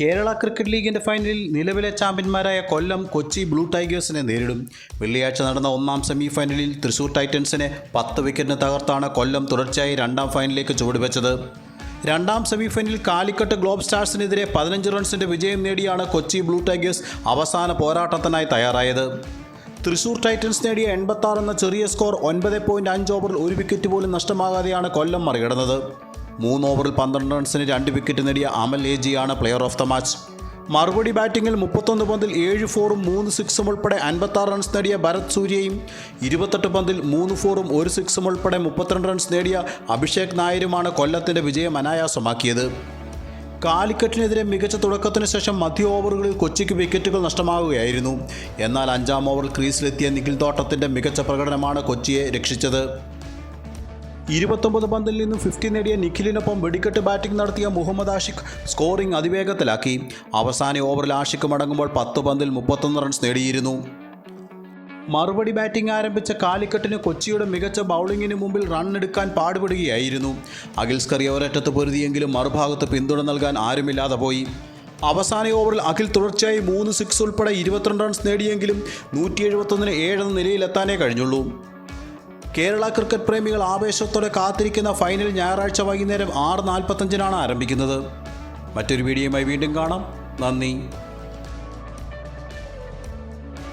Kerala cricket ലീഗിന്റെ ഫൈനലിൽ നിലവിലെ ചാമ്പ്യന്മാരായ കൊല്ലം കൊച്ചി ബ്ലൂ ടൈഗേഴ്സിനെ നേരിടും. വെള്ളിയാഴ്ച നടന്ന ഒന്നാം സെമി ഫൈനലിൽ തൃശൂർ ടൈറ്റൻസിനെ പത്ത് വിക്കറ്റിന് തകർത്താണ് കൊല്ലം തുടർച്ചയായി രണ്ടാം ഫൈനലിലേക്ക് ചുവടുവെച്ചത്. രണ്ടാം സെമി ഫൈനലിൽ കാലിക്കട്ട് ഗ്ലോബ് സ്റ്റാർസിനെതിരെ പതിനഞ്ച് റൺസിന്റെ വിജയം നേടിയാണ് കൊച്ചി ബ്ലൂ ടൈഗേഴ്സ് അവസാന പോരാട്ടത്തിനായി തയ്യാറായത്. തൃശൂർ ടൈറ്റൻസ് നേടിയ എൺപത്തി എന്ന ചെറിയ സ്കോർ ഒൻപത് പോയിന്റ് അഞ്ച് ഓവറിൽ ഒരു വിക്കറ്റ് പോലും നഷ്ടമാകാതെയാണ് കൊല്ലം മറികടന്നത്. മൂന്ന് ഓവറിൽ പന്ത്രണ്ട് റൺസിന് രണ്ട് വിക്കറ്റ് നേടിയ അമൽ ഏജിയാണ് പ്ലെയർ ഓഫ് ദ മാച്ച് മറുപടി ബാറ്റിംഗിൽ മുപ്പത്തൊന്ന് പന്തിൽ ഏഴ് ഫോറും മൂന്ന് സിക്സും ഉൾപ്പെടെ അൻപത്താറ് റൺസ് നേടിയ ഭരത് സൂര്യയും ഇരുപത്തെട്ട് പന്തിൽ മൂന്ന് ഫോറും ഒരു സിക്സും ഉൾപ്പെടെ മുപ്പത്തിരണ്ട് റൺസ് നേടിയ അഭിഷേക് നായരുമാണ് കൊല്ലത്തിന്റെ വിജയം അനായാസമാക്കിയത്. കാലിക്കറ്റിനെതിരെ മികച്ച തുടക്കത്തിന് ശേഷം മധ്യ ഓവറുകളിൽ കൊച്ചിക്ക് വിക്കറ്റുകൾ നഷ്ടമാവുകയായിരുന്നു. എന്നാൽ അഞ്ചാം ഓവറിൽ ക്രീസിലെത്തിയ നിഖിൽ തോട്ടത്തിന്റെ മികച്ച പ്രകടനമാണ് കൊച്ചിയെ രക്ഷിച്ചത്. ഇരുപത്തൊമ്പത് പന്തിൽ നിന്നും ഫിഫ്റ്റി നേടിയ നിഖിലിനൊപ്പം വെടിക്കെട്ട് ബാറ്റിംഗ് നടത്തിയ മുഹമ്മദ് ആഷിഖ് സ്കോറിംഗ് അതിവേഗത്തിലാക്കി. അവസാന ഓവറിൽ ആഷിഖ് മടങ്ങുമ്പോൾ പത്ത് പന്തിൽ മുപ്പത്തൊന്ന് റൺസ് നേടിയിരുന്നു. മറുപടി ബാറ്റിംഗ് ആരംഭിച്ച കാലിക്കട്ടിന് കൊച്ചിയുടെ മികച്ച ബൗളിങ്ങിന് മുമ്പിൽ റൺ എടുക്കാൻ പാടുപെടുകയായിരുന്നു. അഖിൽസ് കറിയ ഒരറ്റത്ത് പൊരുതിയെങ്കിലും മറുഭാഗത്ത് പിന്തുണ നൽകാൻ ആരുമില്ലാതെ പോയി. അവസാന ഓവറിൽ അഖിൽ തുടർച്ചയായി മൂന്ന് സിക്സ് ഉൾപ്പെടെ ഇരുപത്തിരണ്ട് റൺസ് നേടിയെങ്കിലും നൂറ്റി എഴുപത്തൊന്നിന് ഏഴെന്ന നിലയിലെത്താനേ കഴിഞ്ഞുള്ളൂ. കേരള ക്രിക്കറ്റ് പ്രേമികൾ ആവേശത്തോടെ കാത്തിരിക്കുന്ന ഫൈനൽ ഞായറാഴ്ച വൈകുന്നേരം ആറ് നാൽപ്പത്തഞ്ചിനാണ് ആരംഭിക്കുന്നത്. മറ്റൊരു വീഡിയോയുമായി വീണ്ടും കാണാം. നന്ദി.